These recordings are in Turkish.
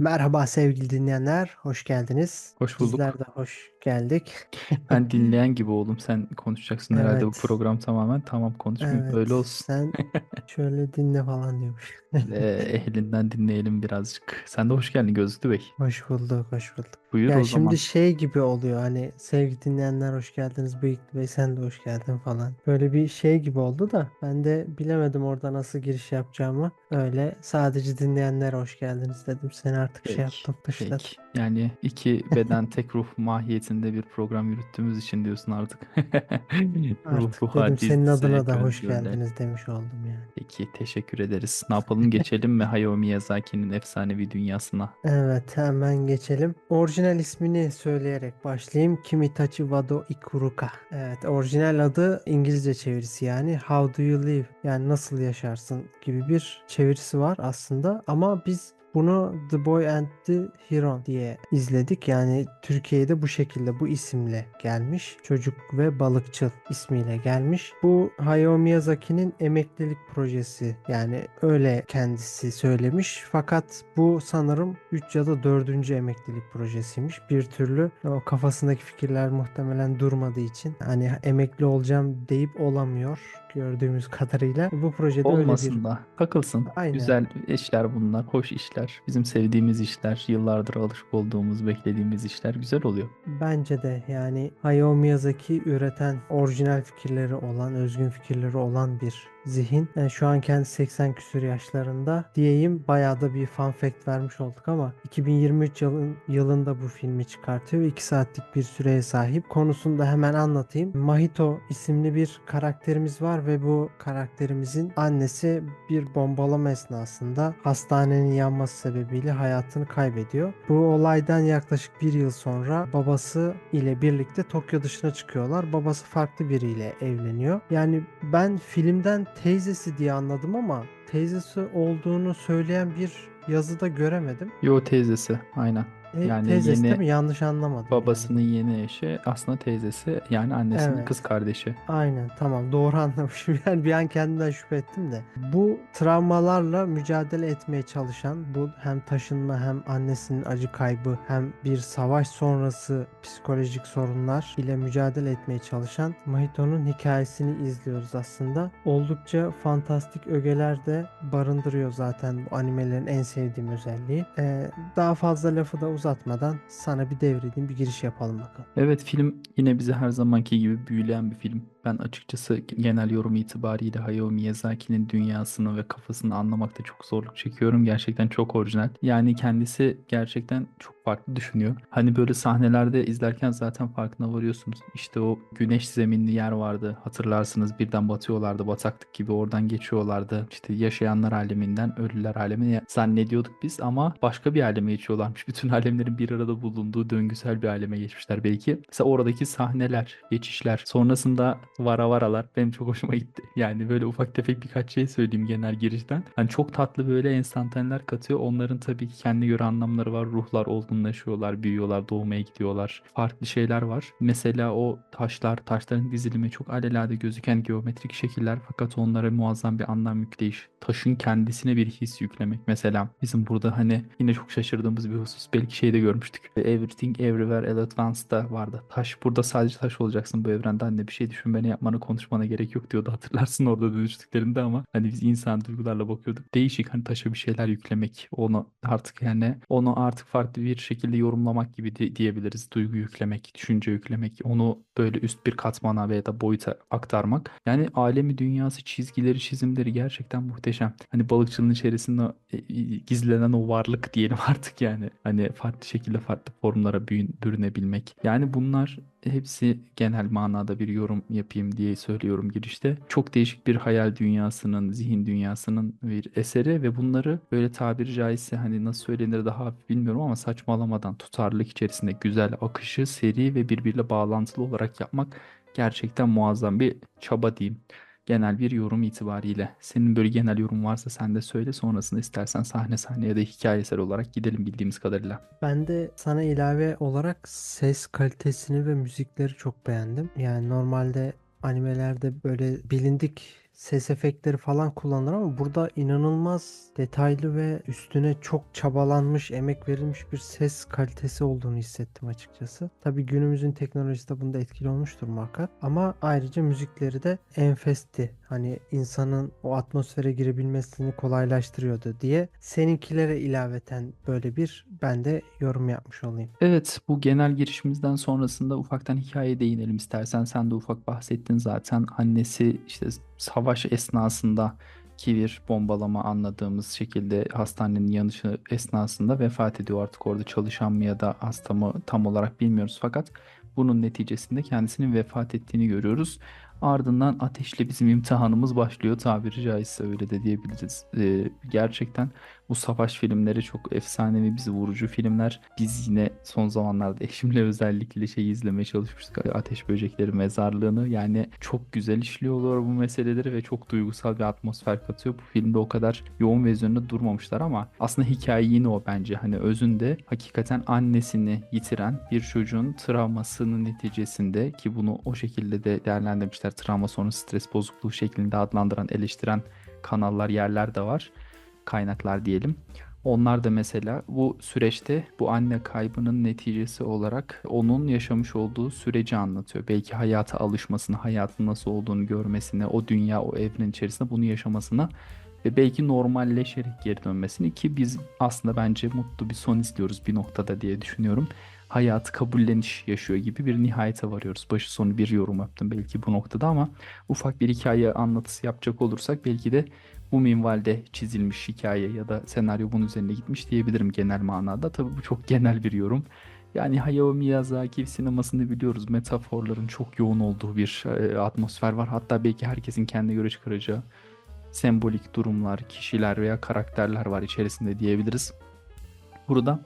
Merhaba sevgili dinleyenler, hoş geldiniz. Hoş bulduk. de hoş geldik. Ben dinleyen gibi oldum. Sen konuşacaksın herhalde bu Evet, program tamamen. Tamam konuşmayayım. evet. Öyle olsun. Sen şöyle dinle falan diyormuş. Ee, ehlinden dinleyelim birazcık. Sen de hoş geldin Gözlü Bey. Hoş bulduk, hoş bulduk. Buyur Ya o şimdi zaman. şey gibi oluyor hani sevgili dinleyenler hoş geldiniz, Bıyıklı Bey sen de hoş geldin falan. Böyle bir şey gibi oldu da ben de bilemedim orada nasıl giriş yapacağımı. Öyle sadece dinleyenler hoş geldiniz dedim. Seni artık şey Peki. yaptım, dışladım. Peki. Yani iki beden tek ruh mahiyetinde bir program yürüttüğümüz için diyorsun artık. Artık Buhar dedim senin adına da hoş gönder. geldiniz demiş oldum yani. Peki teşekkür ederiz. Ne yapalım geçelim mi Hayao Miyazaki'nin efsanevi dünyasına? Evet hemen geçelim. Orijinal ismini söyleyerek başlayayım. Kimitachi Wado Ikuruka. Evet orijinal adı İngilizce çevirisi yani How do you live? Yani nasıl yaşarsın gibi bir çevirisi var aslında. Ama biz bunu The Boy and the Heron diye izledik. Yani Türkiye'de bu şekilde bu isimle gelmiş. Çocuk ve Balıkçıl ismiyle gelmiş. Bu Hayao Miyazaki'nin emeklilik projesi. Yani öyle kendisi söylemiş. Fakat bu sanırım 3 ya da 4. emeklilik projesiymiş. Bir türlü o kafasındaki fikirler muhtemelen durmadığı için hani emekli olacağım deyip olamıyor gördüğümüz kadarıyla. Bu projede öyle bir Olmasın da takılsın. Aynen. Güzel işler bunlar, hoş işler. Bizim sevdiğimiz işler, yıllardır alışık olduğumuz, beklediğimiz işler güzel oluyor. Bence de yani Hayao Miyazaki üreten orijinal fikirleri olan, özgün fikirleri olan bir zihin. Yani şu an kendisi 80 küsur yaşlarında diyeyim bayağı da bir fun fact vermiş olduk ama 2023 yılın, yılında bu filmi çıkartıyor. 2 saatlik bir süreye sahip. Konusunu da hemen anlatayım. Mahito isimli bir karakterimiz var ve bu karakterimizin annesi bir bombalama esnasında hastanenin yanması sebebiyle hayatını kaybediyor. Bu olaydan yaklaşık bir yıl sonra babası ile birlikte Tokyo dışına çıkıyorlar. Babası farklı biriyle evleniyor. Yani ben filmden teyzesi diye anladım ama teyzesi olduğunu söyleyen bir yazıda göremedim. Yo teyzesi, aynen. E, Yani teyzesi yeni değil mi? Yanlış anlamadım. yani. Babasının yeni eşi aslında teyzesi yani annesinin Evet. kız kardeşi. Aynen tamam doğru anlamışım. Yani bir an kendimden şüphe ettim de. Bu travmalarla mücadele etmeye çalışan bu hem taşınma hem annesinin acı kaybı hem bir savaş sonrası psikolojik sorunlar ile mücadele etmeye çalışan Mahito'nun hikayesini izliyoruz aslında. Oldukça fantastik ögeler de barındırıyor zaten bu animelerin en sevdiğim özelliği. Ee, daha fazla lafı da uzatmadan sana bir devredeyim bir giriş yapalım bakalım. Evet film yine bizi her zamanki gibi büyüleyen bir film. Ben açıkçası genel yorum itibariyle Hayao Miyazaki'nin dünyasını ve kafasını anlamakta çok zorluk çekiyorum. Gerçekten çok orijinal. Yani kendisi gerçekten çok farklı düşünüyor. Hani böyle sahnelerde izlerken zaten farkına varıyorsunuz. İşte o güneş zeminli yer vardı. Hatırlarsınız birden batıyorlardı bataklık gibi oradan geçiyorlardı. İşte yaşayanlar aleminden ölüler alemine zannediyorduk biz ama başka bir aleme geçiyorlarmış. Bütün alemlerin bir arada bulunduğu döngüsel bir aleme geçmişler belki. Mesela oradaki sahneler, geçişler, sonrasında vara varalar benim çok hoşuma gitti. Yani böyle ufak tefek birkaç şey söyleyeyim genel girişten. Hani çok tatlı böyle enstantaneler katıyor. Onların tabii ki kendine göre anlamları var. Ruhlar olgunlaşıyorlar, büyüyorlar, doğmaya gidiyorlar. Farklı şeyler var. Mesela o taşlar, taşların dizilimi çok alelade gözüken geometrik şekiller fakat onlara muazzam bir anlam yükleyiş. Taşın kendisine bir his yüklemek. Mesela bizim burada hani yine çok şaşırdığımız bir husus. Belki şeyde görmüştük. Everything Everywhere All at Once'da vardı. Taş burada sadece taş olacaksın bu evrende anne bir şey düşünmene yapmana konuşmana gerek yok diyordu. Hatırlarsın orada dönüştüklerinde ama hani biz insan duygularla bakıyorduk. Değişik hani taşa bir şeyler yüklemek. Onu artık yani onu artık farklı bir şekilde yorumlamak gibi di- diyebiliriz. Duygu yüklemek, düşünce yüklemek. Onu böyle üst bir katmana veya da boyuta aktarmak. Yani alemi dünyası çizgileri çizimleri gerçekten muhteşem. Hani balıkçılığın içerisinde e, e, gizlenen o varlık diyelim artık yani. Hani farklı şekilde farklı formlara bürünebilmek. Yani bunlar hepsi genel manada bir yorum yapayım diye söylüyorum girişte. Çok değişik bir hayal dünyasının, zihin dünyasının bir eseri ve bunları böyle tabiri caizse hani nasıl söylenir daha bilmiyorum ama saçmalamadan tutarlılık içerisinde güzel akışı, seri ve birbiriyle bağlantılı olarak yapmak gerçekten muazzam bir çaba diyeyim. Genel bir yorum itibariyle. Senin böyle genel yorum varsa sen de söyle. Sonrasında istersen sahne sahne ya da hikayesel olarak gidelim bildiğimiz kadarıyla. Ben de sana ilave olarak ses kalitesini ve müzikleri çok beğendim. Yani normalde animelerde böyle bilindik ses efektleri falan kullanılır ama burada inanılmaz detaylı ve üstüne çok çabalanmış, emek verilmiş bir ses kalitesi olduğunu hissettim açıkçası. Tabii günümüzün teknolojisi de bunda etkili olmuştur muhakkak. Ama ayrıca müzikleri de enfesti. Hani insanın o atmosfere girebilmesini kolaylaştırıyordu diye seninkilere ilaveten böyle bir ben de yorum yapmış olayım. Evet, bu genel girişimizden sonrasında ufaktan hikayeye değinelim istersen. Sen de ufak bahsettin zaten. Annesi işte savaş esnasında ki bir bombalama anladığımız şekilde hastanenin yanışı esnasında vefat ediyor. Artık orada çalışan mı ya da hasta mı tam olarak bilmiyoruz. Fakat bunun neticesinde kendisinin vefat ettiğini görüyoruz. Ardından ateşle bizim imtihanımız başlıyor tabiri caizse öyle de diyebiliriz. Ee, gerçekten bu savaş filmleri çok efsanevi, bizi vurucu filmler. Biz yine son zamanlarda eşimle özellikle şey izlemeye çalışmıştık. Ateş Böcekleri Mezarlığı'nı. Yani çok güzel işliyorlar bu meseleleri ve çok duygusal bir atmosfer katıyor. Bu filmde o kadar yoğun ve üzerinde durmamışlar ama aslında hikaye yine o bence. Hani özünde hakikaten annesini yitiren bir çocuğun travmasının neticesinde ki bunu o şekilde de değerlendirmişler. Travma sonrası stres bozukluğu şeklinde adlandıran, eleştiren kanallar, yerler de var kaynaklar diyelim. Onlar da mesela bu süreçte bu anne kaybının neticesi olarak onun yaşamış olduğu süreci anlatıyor. Belki hayata alışmasını, hayatın nasıl olduğunu görmesini, o dünya, o evren içerisinde bunu yaşamasına ve belki normalleşerek geri dönmesini ki biz aslında bence mutlu bir son istiyoruz bir noktada diye düşünüyorum. Hayatı kabulleniş yaşıyor gibi bir nihayete varıyoruz. Başı sonu bir yorum yaptım belki bu noktada ama ufak bir hikaye anlatısı yapacak olursak belki de bu minvalde çizilmiş hikaye ya da senaryo bunun üzerine gitmiş diyebilirim genel manada. Tabii bu çok genel bir yorum. Yani Hayao Miyazaki sinemasını biliyoruz. Metaforların çok yoğun olduğu bir e, atmosfer var. Hatta belki herkesin kendine göre çıkaracağı sembolik durumlar, kişiler veya karakterler var içerisinde diyebiliriz. Burada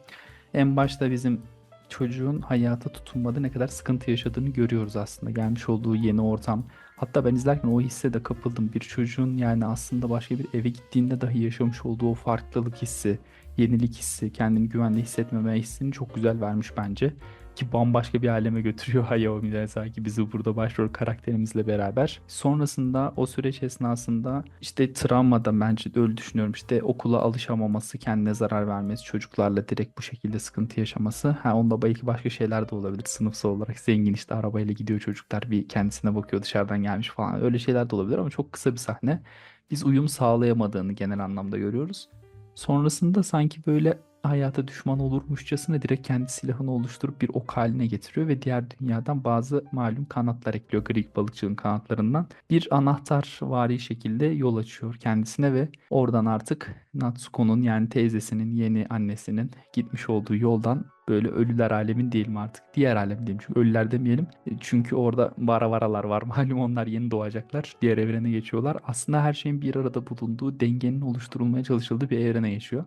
en başta bizim çocuğun hayata tutunmada ne kadar sıkıntı yaşadığını görüyoruz aslında. Gelmiş olduğu yeni ortam. Hatta ben izlerken o hisse de kapıldım. Bir çocuğun yani aslında başka bir eve gittiğinde dahi yaşamış olduğu o farklılık hissi, yenilik hissi, kendini güvende hissetmeme hissini çok güzel vermiş bence. Ki bambaşka bir aleme götürüyor Hayao Miyazaki bizi burada başrol karakterimizle beraber. Sonrasında o süreç esnasında işte travmada bence öyle düşünüyorum. İşte okula alışamaması, kendine zarar vermesi, çocuklarla direkt bu şekilde sıkıntı yaşaması. Ha onda belki başka şeyler de olabilir. Sınıfsal olarak zengin işte arabayla gidiyor çocuklar bir kendisine bakıyor dışarıdan gelmiş falan. Öyle şeyler de olabilir ama çok kısa bir sahne. Biz uyum sağlayamadığını genel anlamda görüyoruz. Sonrasında sanki böyle hayata düşman olurmuşçasına direkt kendi silahını oluşturup bir ok haline getiriyor ve diğer dünyadan bazı malum kanatlar ekliyor Greek balıkçılığın kanatlarından. Bir anahtar vari şekilde yol açıyor kendisine ve oradan artık Natsuko'nun yani teyzesinin yeni annesinin gitmiş olduğu yoldan böyle ölüler alemin değil mi artık? Diğer alem diyelim çünkü ölüler demeyelim. E, Çünkü orada varavaralar var malum onlar yeni doğacaklar. Diğer evrene geçiyorlar. Aslında her şeyin bir arada bulunduğu dengenin oluşturulmaya çalışıldığı bir evrene geçiyor.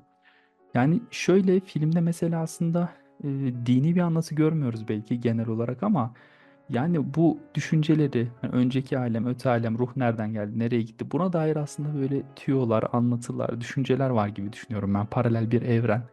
Yani şöyle filmde mesela aslında e, dini bir anlatı görmüyoruz belki genel olarak ama yani bu düşünceleri hani önceki alem, öte alem, ruh nereden geldi, nereye gitti buna dair aslında böyle tüyolar, anlatılar, düşünceler var gibi düşünüyorum ben. Paralel bir evren.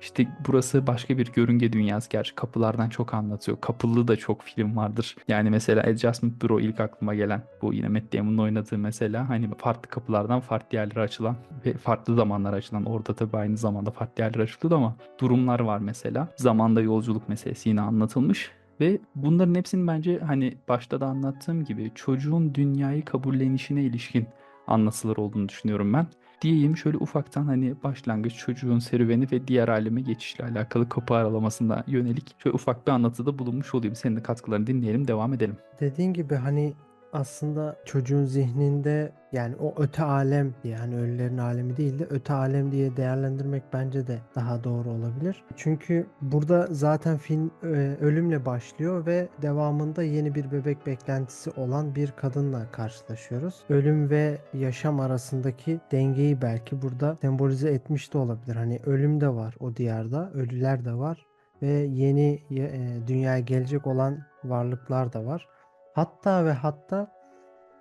İşte burası başka bir görünge dünyası. Gerçi kapılardan çok anlatıyor. Kapılı da çok film vardır. Yani mesela Adjustment Bureau ilk aklıma gelen. Bu yine Matt Damon'un oynadığı mesela. Hani farklı kapılardan farklı yerlere açılan ve farklı zamanlara açılan. Orada tabii aynı zamanda farklı yerlere açılıyor ama durumlar var mesela. Zamanda yolculuk meselesi yine anlatılmış. Ve bunların hepsinin bence hani başta da anlattığım gibi çocuğun dünyayı kabullenişine ilişkin anlatılar olduğunu düşünüyorum ben. Diyeyim şöyle ufaktan hani başlangıç çocuğun serüveni ve diğer aleme geçişle alakalı kapı aralamasına yönelik şöyle ufak bir anlatıda bulunmuş olayım. Senin de katkılarını dinleyelim devam edelim. Dediğin gibi hani aslında çocuğun zihninde yani o öte alem yani ölülerin alemi değil de öte alem diye değerlendirmek bence de daha doğru olabilir. Çünkü burada zaten film e, ölümle başlıyor ve devamında yeni bir bebek beklentisi olan bir kadınla karşılaşıyoruz. Ölüm ve yaşam arasındaki dengeyi belki burada sembolize etmiş de olabilir. Hani ölüm de var o diyarda, ölüler de var ve yeni e, dünyaya gelecek olan varlıklar da var. Hatta ve hatta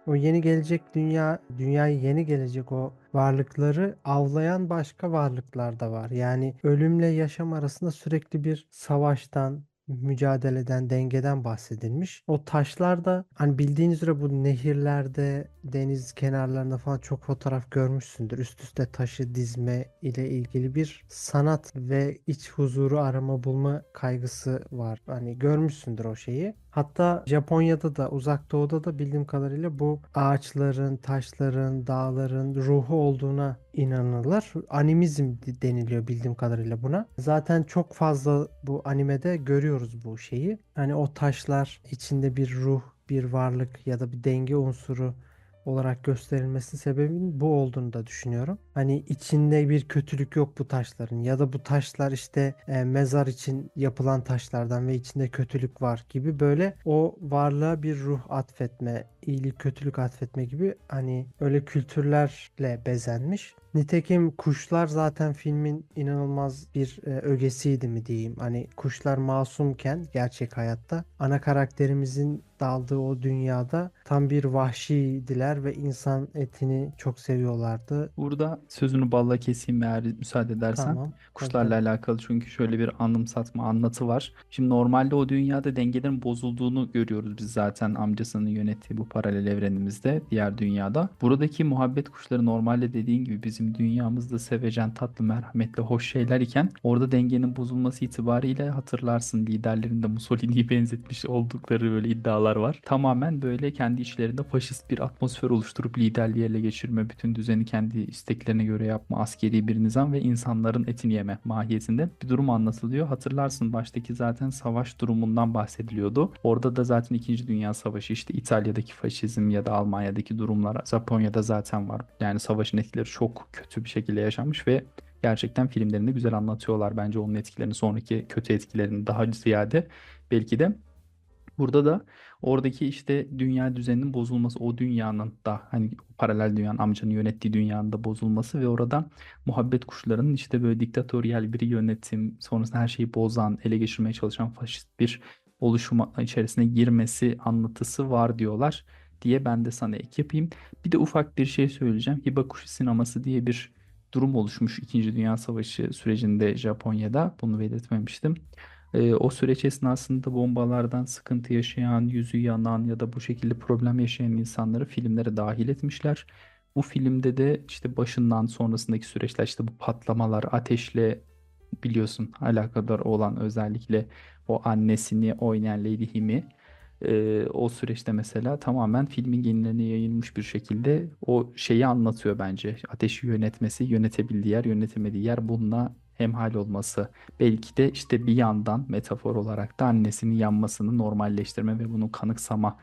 o yeni gelecek dünya, dünyaya yeni gelecek o varlıkları avlayan başka varlıklar da var. Yani ölümle yaşam arasında sürekli bir savaştan, mücadeleden, dengeden bahsedilmiş. O taşlar da hani bildiğiniz üzere bu nehirlerde, deniz kenarlarında falan çok fotoğraf görmüşsündür. Üst üste taşı dizme ile ilgili bir sanat ve iç huzuru arama bulma kaygısı var. Hani görmüşsündür o şeyi. Hatta Japonya'da da uzak doğuda da bildiğim kadarıyla bu ağaçların, taşların, dağların ruhu olduğuna inanılır. Animizm de- deniliyor bildiğim kadarıyla buna. Zaten çok fazla bu animede görüyoruz bu şeyi. Hani o taşlar içinde bir ruh, bir varlık ya da bir denge unsuru olarak gösterilmesi sebebinin bu olduğunu da düşünüyorum. Hani içinde bir kötülük yok bu taşların ya da bu taşlar işte e, mezar için yapılan taşlardan ve içinde kötülük var gibi böyle o varlığa bir ruh atfetme, iyilik kötülük atfetme gibi hani öyle kültürlerle bezenmiş. Nitekim kuşlar zaten filmin inanılmaz bir e, ögesiydi mi diyeyim. Hani kuşlar masumken gerçek hayatta ana karakterimizin daldığı o dünyada tam bir vahşiydiler ve insan etini çok seviyorlardı. Burada sözünü balla keseyim eğer müsaade edersen. Tamam. Kuşlarla alakalı çünkü şöyle bir anımsatma anlatı var. Şimdi normalde o dünyada dengelerin bozulduğunu görüyoruz biz zaten amcasının yönettiği bu paralel evrenimizde diğer dünyada. Buradaki muhabbet kuşları normalde dediğin gibi bizim dünyamızda sevecen, tatlı, merhametli, hoş şeyler iken orada dengenin bozulması itibariyle hatırlarsın liderlerin de Mussolini'yi benzetmiş oldukları böyle iddialar var. Tamamen böyle kendi içlerinde faşist bir atmosfer oluşturup liderliği ele geçirme, bütün düzeni kendi isteklerine göre yapma, askeri bir nizam ve insanların etini yeme mahiyetinde bir durum anlatılıyor. Hatırlarsın baştaki zaten savaş durumundan bahsediliyordu. Orada da zaten 2. Dünya Savaşı işte İtalya'daki faşizm ya da Almanya'daki durumlar Japonya'da zaten var. Yani savaşın etkileri çok kötü bir şekilde yaşanmış ve gerçekten filmlerinde güzel anlatıyorlar bence onun etkilerini sonraki kötü etkilerini daha ziyade belki de Burada da oradaki işte dünya düzeninin bozulması, o dünyanın da hani paralel dünyanın amcanın yönettiği dünyanın da bozulması ve orada muhabbet kuşlarının işte böyle diktatöryel bir yönetim, sonrasında her şeyi bozan, ele geçirmeye çalışan faşist bir oluşum içerisine girmesi anlatısı var diyorlar diye ben de sana ek yapayım. Bir de ufak bir şey söyleyeceğim. Hibakushi sineması diye bir durum oluşmuş 2. Dünya Savaşı sürecinde Japonya'da. Bunu belirtmemiştim. Ee, o süreç esnasında bombalardan sıkıntı yaşayan, yüzü yanan ya da bu şekilde problem yaşayan insanları filmlere dahil etmişler. Bu filmde de işte başından sonrasındaki süreçler işte bu patlamalar, ateşle biliyorsun alakadar olan özellikle o annesini oynayan Lady Himi e, o süreçte mesela tamamen filmin geneline yayılmış bir şekilde o şeyi anlatıyor bence. Ateşi yönetmesi, yönetebildiği yer, yönetemediği yer bununla hemhal olması. Belki de işte bir yandan metafor olarak da annesinin yanmasını normalleştirme ve bunu kanıksama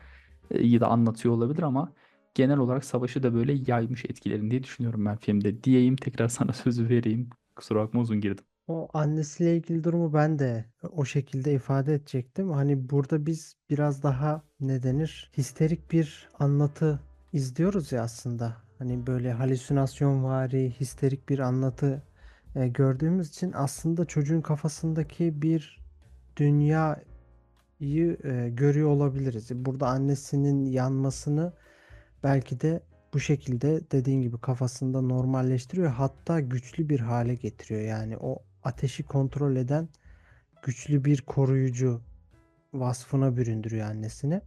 e, da anlatıyor olabilir ama genel olarak savaşı da böyle yaymış etkilerini diye düşünüyorum ben filmde. Diyeyim tekrar sana sözü vereyim. Kusura bakma uzun girdim. O annesiyle ilgili durumu ben de o şekilde ifade edecektim. Hani burada biz biraz daha ne denir? Histerik bir anlatı izliyoruz ya aslında. Hani böyle halüsinasyonvari, histerik bir anlatı e, gördüğümüz için aslında çocuğun kafasındaki bir dünyayı e, görüyor olabiliriz. Burada annesinin yanmasını belki de bu şekilde dediğin gibi kafasında normalleştiriyor. Hatta güçlü bir hale getiriyor. Yani o ateşi kontrol eden güçlü bir koruyucu vasfına büründürüyor annesini.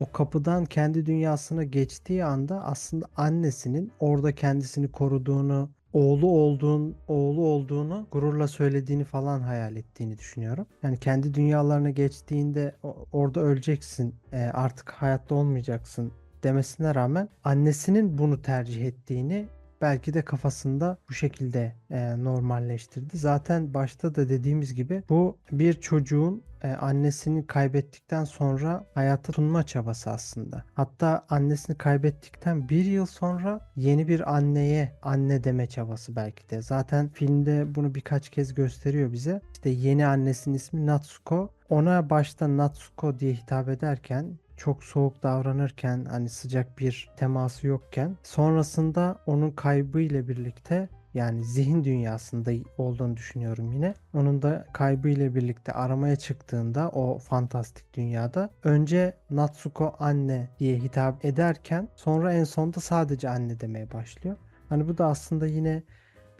O kapıdan kendi dünyasına geçtiği anda aslında annesinin orada kendisini koruduğunu, oğlu olduğun, oğlu olduğunu gururla söylediğini falan hayal ettiğini düşünüyorum. Yani kendi dünyalarına geçtiğinde orada öleceksin, e, artık hayatta olmayacaksın demesine rağmen annesinin bunu tercih ettiğini belki de kafasında bu şekilde e, normalleştirdi. Zaten başta da dediğimiz gibi bu bir çocuğun e, annesini kaybettikten sonra hayata tutunma çabası aslında. Hatta annesini kaybettikten bir yıl sonra yeni bir anneye anne deme çabası belki de. Zaten filmde bunu birkaç kez gösteriyor bize. İşte yeni annesinin ismi Natsuko. Ona başta Natsuko diye hitap ederken çok soğuk davranırken hani sıcak bir teması yokken sonrasında onun kaybıyla birlikte yani zihin dünyasında olduğunu düşünüyorum yine. Onun da kaybıyla birlikte aramaya çıktığında o fantastik dünyada önce Natsuko anne diye hitap ederken sonra en sonunda sadece anne demeye başlıyor. Hani bu da aslında yine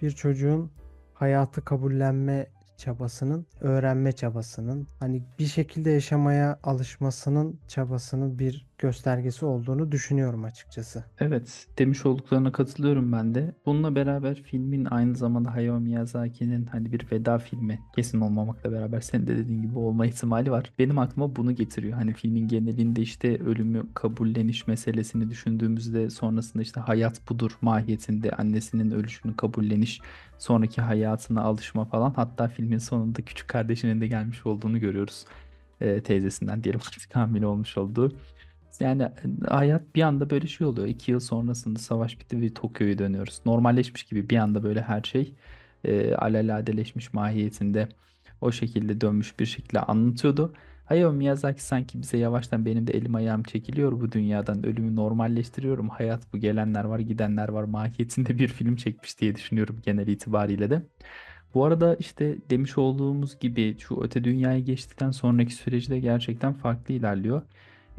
bir çocuğun hayatı kabullenme çabasının, öğrenme çabasının, hani bir şekilde yaşamaya alışmasının çabasının bir göstergesi olduğunu düşünüyorum açıkçası. Evet, demiş olduklarına katılıyorum ben de. Bununla beraber filmin aynı zamanda Hayao Miyazaki'nin hani bir veda filmi kesin olmamakla beraber senin de dediğin gibi olma ihtimali var. Benim aklıma bunu getiriyor. Hani filmin genelinde işte ölümü kabulleniş meselesini düşündüğümüzde sonrasında işte hayat budur mahiyetinde annesinin ölüşünü kabulleniş, sonraki hayatına alışma falan. Hatta filmin sonunda küçük kardeşinin de gelmiş olduğunu görüyoruz. Ee, teyzesinden diyelim artık hamile olmuş olduğu. Yani e, hayat bir anda böyle şey oluyor. İki yıl sonrasında savaş bitti ve Tokyo'ya dönüyoruz. Normalleşmiş gibi bir anda böyle her şey e, alelade mahiyetinde o şekilde dönmüş bir şekilde anlatıyordu. Hayao Miyazaki sanki bize yavaştan benim de elim ayağım çekiliyor bu dünyadan. Ölümü normalleştiriyorum. Hayat bu gelenler var gidenler var mahiyetinde bir film çekmiş diye düşünüyorum genel itibariyle de. Bu arada işte demiş olduğumuz gibi şu öte dünyaya geçtikten sonraki süreci de gerçekten farklı ilerliyor.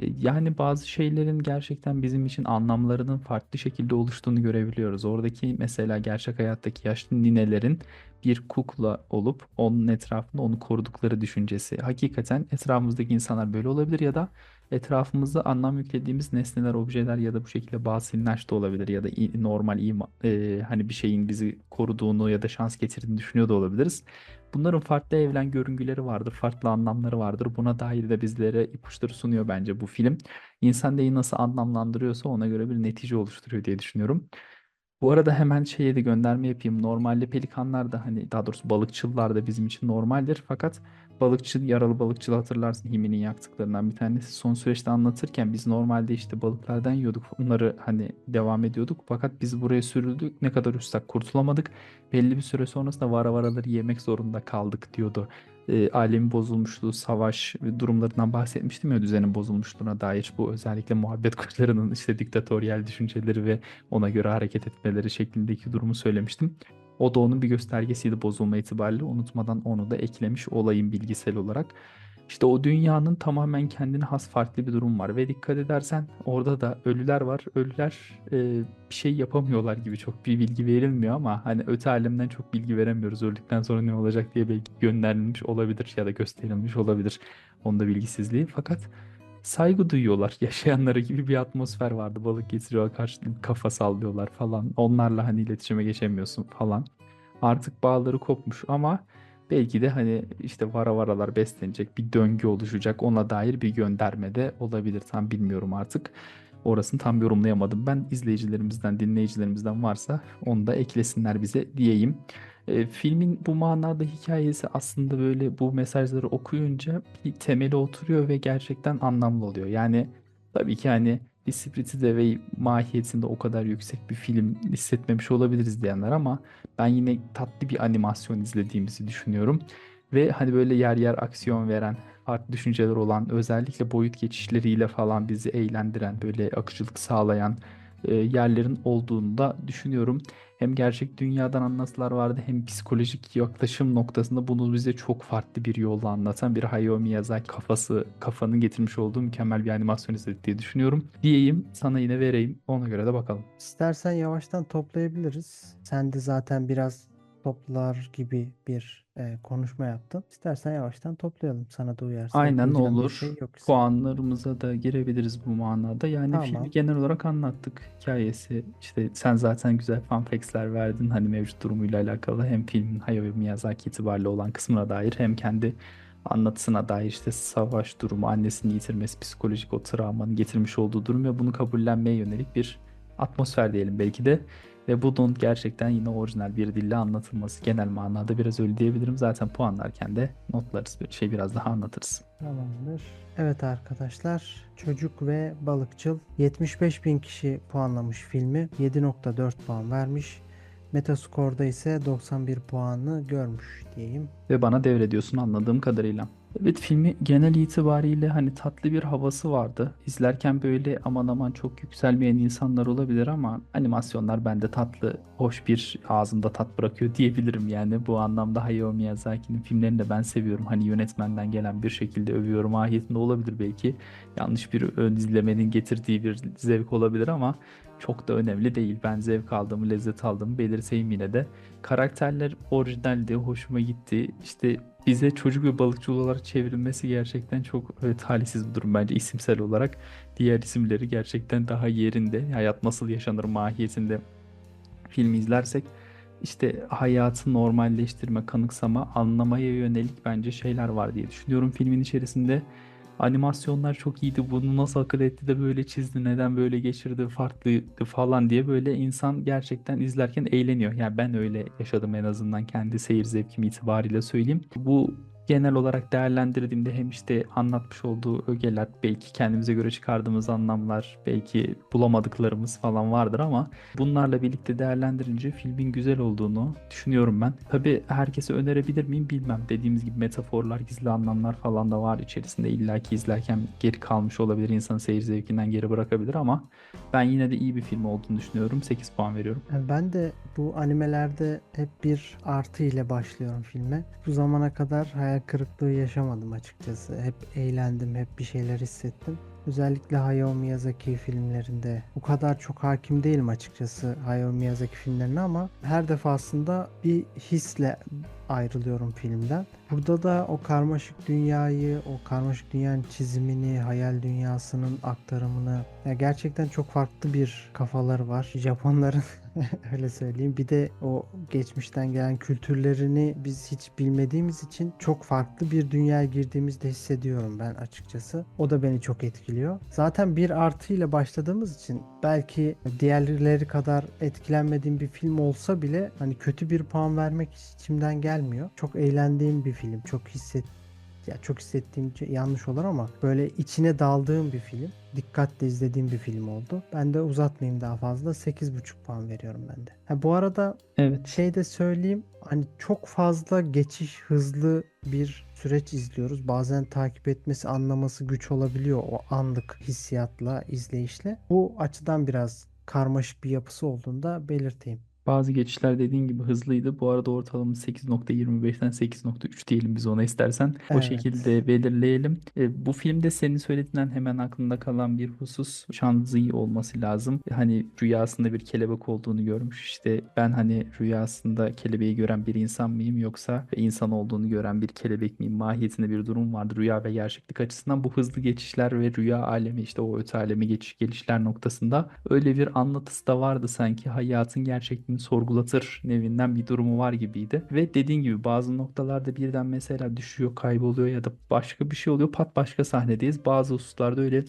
E, Yani bazı şeylerin gerçekten bizim için anlamlarının farklı şekilde oluştuğunu görebiliyoruz. Oradaki mesela gerçek hayattaki yaşlı ninelerin bir kukla olup onun etrafında onu korudukları düşüncesi. Hakikaten etrafımızdaki insanlar böyle olabilir ya da etrafımızda anlam yüklediğimiz nesneler, objeler ya da bu şekilde bazı inanç da olabilir ya da normal ima, e, hani bir şeyin bizi koruduğunu ya da şans getirdiğini düşünüyor da olabiliriz. Bunların farklı evren görüngüleri vardır, farklı anlamları vardır. Buna dair de bizlere ipuçları sunuyor bence bu film. İnsan neyi nasıl anlamlandırıyorsa ona göre bir netice oluşturuyor diye düşünüyorum. Bu arada hemen şeye de gönderme yapayım. Normalde pelikanlar da hani daha doğrusu balıkçılar da bizim için normaldir. Fakat balıkçı, yaralı balıkçı hatırlarsın Himi'nin yaktıklarından bir tanesi. Son süreçte anlatırken biz normalde işte balıklardan yiyorduk. Onları hani devam ediyorduk. Fakat biz buraya sürüldük. Ne kadar uçsak kurtulamadık. Belli bir süre sonrasında vara varaları yemek zorunda kaldık diyordu. E, alemin bozulmuşluğu, savaş durumlarından bahsetmiştim ya düzenin bozulmuşluğuna dair. Bu özellikle muhabbet kuşlarının işte diktatöryel düşünceleri ve ona göre hareket etmeleri şeklindeki durumu söylemiştim. O da onun bir göstergesiydi bozulma itibariyle. Unutmadan onu da eklemiş olayım bilgisel olarak. İşte o dünyanın tamamen kendine has farklı bir durum var ve dikkat edersen orada da ölüler var. Ölüler e, bir şey yapamıyorlar gibi çok bir bilgi verilmiyor ama hani öte alemden çok bilgi veremiyoruz. Öldükten sonra ne olacak diye belki gönderilmiş olabilir ya da gösterilmiş olabilir. Onda bilgisizliği. Fakat saygı duyuyorlar. Yaşayanlara gibi bir atmosfer vardı. Balık getiriyorlar, karşılıklı kafa sallıyorlar falan. Onlarla hani iletişime geçemiyorsun falan. Artık bağları kopmuş ama belki de hani işte vara varalar beslenecek bir döngü oluşacak. Ona dair bir gönderme de olabilir. Tam bilmiyorum artık. Orasını tam yorumlayamadım. Ben izleyicilerimizden, dinleyicilerimizden varsa onu da eklesinler bize diyeyim. E, filmin bu manada hikayesi aslında böyle bu mesajları okuyunca bir temeli oturuyor ve gerçekten anlamlı oluyor. Yani tabii ki hani bir Spirited Away mahiyetinde o kadar yüksek bir film hissetmemiş olabiliriz diyenler ama ben yine tatlı bir animasyon izlediğimizi düşünüyorum. Ve hani böyle yer yer aksiyon veren, farklı düşünceler olan, özellikle boyut geçişleriyle falan bizi eğlendiren, böyle akıcılık sağlayan yerlerin olduğunu da düşünüyorum. Hem gerçek dünyadan anlatılar vardı hem psikolojik yaklaşım noktasında bunu bize çok farklı bir yolla anlatan bir Hayao Miyazaki kafası, kafanın getirmiş olduğu mükemmel bir animasyon izledik diye düşünüyorum. Diyeyim sana yine vereyim ona göre de bakalım. İstersen yavaştan toplayabiliriz. Sen de zaten biraz toplar gibi bir e, konuşma yaptın. İstersen yavaştan toplayalım. Sana da uyarsa. Aynen bir olur. şey yoksa. Puanlarımıza da girebiliriz bu manada. Yani Tamam. filmi genel olarak anlattık. Hikayesi işte sen zaten güzel fun facts'ler verdin. Hani mevcut durumuyla alakalı hem filmin Hayao Miyazaki itibariyle olan kısmına dair hem kendi anlatısına dair işte savaş durumu, annesini yitirmesi, psikolojik o travmanın getirmiş olduğu durum ve bunu kabullenmeye yönelik bir atmosfer diyelim belki de. Ve bunun gerçekten yine orijinal bir dille anlatılması genel manada biraz öyle diyebilirim. Zaten puanlarken de notlarız. Bir şey biraz daha anlatırız. Tamamdır. Evet arkadaşlar. Çocuk ve Balıkçıl 75 bin kişi puanlamış filmi. 7.4 puan vermiş. Metascore'da ise 91 puanı görmüş diyeyim. Ve bana devrediyorsun anladığım kadarıyla. Evet filmi genel itibariyle hani tatlı bir havası vardı. İzlerken böyle aman aman çok yükselmeyen insanlar olabilir ama animasyonlar bende tatlı, hoş bir ağzımda tat bırakıyor diyebilirim yani. Bu anlamda Hayao Miyazaki'nin filmlerini de ben seviyorum. Hani yönetmenden gelen bir şekilde övüyorum mahiyetinde olabilir belki. Yanlış bir ön izlemenin getirdiği bir zevk olabilir ama çok da önemli değil. Ben zevk aldığımı, lezzet aldığımı belirteyim yine de. Karakterler orijinaldi, hoşuma gitti. İşte bize çocuk ve balıkçı olarak çevrilmesi gerçekten çok e, talihsiz bir durum bence isimsel olarak. Diğer isimleri gerçekten daha yerinde. Hayat nasıl yaşanır mahiyetinde filmi izlersek işte hayatı normalleştirme, kanıksama, anlamaya yönelik bence şeyler var diye düşünüyorum filmin içerisinde. Animasyonlar çok iyiydi. Bunu nasıl akıl etti de böyle çizdi, neden böyle geçirdi, farklıydı falan diye böyle insan gerçekten izlerken eğleniyor. Yani ben öyle yaşadım en azından kendi seyir zevkim itibariyle söyleyeyim. Bu genel olarak değerlendirdiğimde hem işte anlatmış olduğu ögeler, belki kendimize göre çıkardığımız anlamlar, belki bulamadıklarımız falan vardır ama bunlarla birlikte değerlendirince filmin güzel olduğunu düşünüyorum ben. Tabii herkese önerebilir miyim bilmem. Dediğimiz gibi metaforlar, gizli anlamlar falan da var içerisinde. İlla ki izlerken geri kalmış olabilir, insanı seyir zevkinden geri bırakabilir ama ben yine de iyi bir film olduğunu düşünüyorum. 8 puan veriyorum. Ben de bu animelerde hep bir artı ile başlıyorum filme. Bu zamana kadar hayal kırıklığı yaşamadım açıkçası. Hep eğlendim, hep bir şeyler hissettim. Özellikle Hayao Miyazaki filmlerinde bu kadar çok hakim değilim açıkçası Hayao Miyazaki filmlerine ama her defasında bir hisle ayrılıyorum filmden. Burada da o karmaşık dünyayı, o karmaşık dünyanın çizimini, hayal dünyasının aktarımını ya gerçekten çok farklı bir kafaları var. Japonların öyle söyleyeyim. Bir de o geçmişten gelen kültürlerini biz hiç bilmediğimiz için çok farklı bir dünyaya girdiğimizde hissediyorum ben açıkçası. O da beni çok etkiliyor. Zaten bir artı ile başladığımız için belki diğerleri kadar etkilenmediğim bir film olsa bile hani kötü bir puan vermek içimden gelmiyor. Çok eğlendiğim bir film. Çok hisset ya çok hissettiğim ce- yanlış olur ama böyle içine daldığım bir film. Dikkatle izlediğim bir film oldu. Ben de uzatmayayım daha fazla. 8,5 puan veriyorum ben de. Ha, bu arada Evet. şey de söyleyeyim. Hani çok fazla geçiş hızlı bir süreç izliyoruz. Bazen takip etmesi, anlaması güç olabiliyor o anlık hissiyatla, izleyişle. Bu açıdan biraz karmaşık bir yapısı olduğunu da belirteyim. Bazı geçişler dediğin gibi hızlıydı. Bu arada ortalama 8.25'ten 8.3 diyelim biz ona istersen. O Evet. şekilde belirleyelim. E, bu filmde senin söylediğinden hemen aklımda kalan bir husus Shanzi olması lazım. Hani rüyasında bir kelebek olduğunu görmüş. İşte ben hani rüyasında kelebeği gören bir insan mıyım yoksa insan olduğunu gören bir kelebek miyim? Mahiyetinde bir durum vardı rüya ve gerçeklik açısından. Bu hızlı geçişler ve rüya alemi işte o öte aleme geçiş gelişler noktasında öyle bir anlatısı da vardı sanki hayatın gerçekliğini sorgulatır nevinden bir durumu var gibiydi. Ve dediğin gibi bazı noktalarda birden mesela düşüyor, kayboluyor ya da başka bir şey oluyor. Pat başka sahnedeyiz. Bazı hususlarda öyle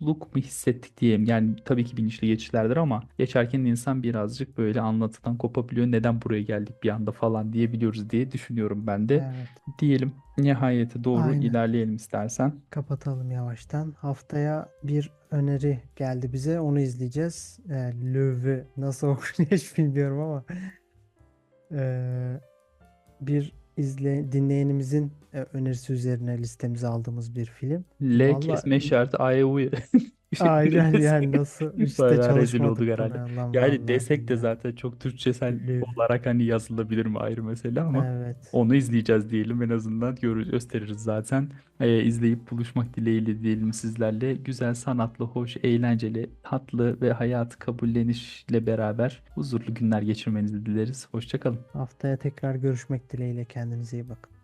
kopukluk mu hissettik diyeyim. Yani tabii ki bilinçli geçişlerdir ama geçerken insan birazcık böyle anlatıdan kopabiliyor. Neden buraya geldik bir anda falan diyebiliyoruz diye düşünüyorum ben de. Evet. Diyelim nihayete doğru Aynen. ilerleyelim istersen. Kapatalım yavaştan. Haftaya bir öneri geldi bize. Onu izleyeceğiz. E, Löw'ü nasıl okunuyor hiç bilmiyorum ama e, bir izle dinleyenimizin e, önerisi üzerine listemize aldığımız bir film. L Vallahi- kesme şartı A'ya Aynen yani nasıl işte Bayağı rezil çalışmadık olduk herhalde. Allah'ım Yani vallahi desek de billahi. zaten çok Türkçesel olarak hani yazılabilir mi ayrı mesele ama Evet. onu izleyeceğiz diyelim en azından görür, gösteririz zaten. Ee, izleyip buluşmak dileğiyle diyelim sizlerle. Güzel, sanatlı, hoş, eğlenceli, tatlı ve hayatı kabullenişle beraber huzurlu günler geçirmenizi dileriz. Hoşça kalın. Haftaya tekrar görüşmek dileğiyle kendinize iyi bakın.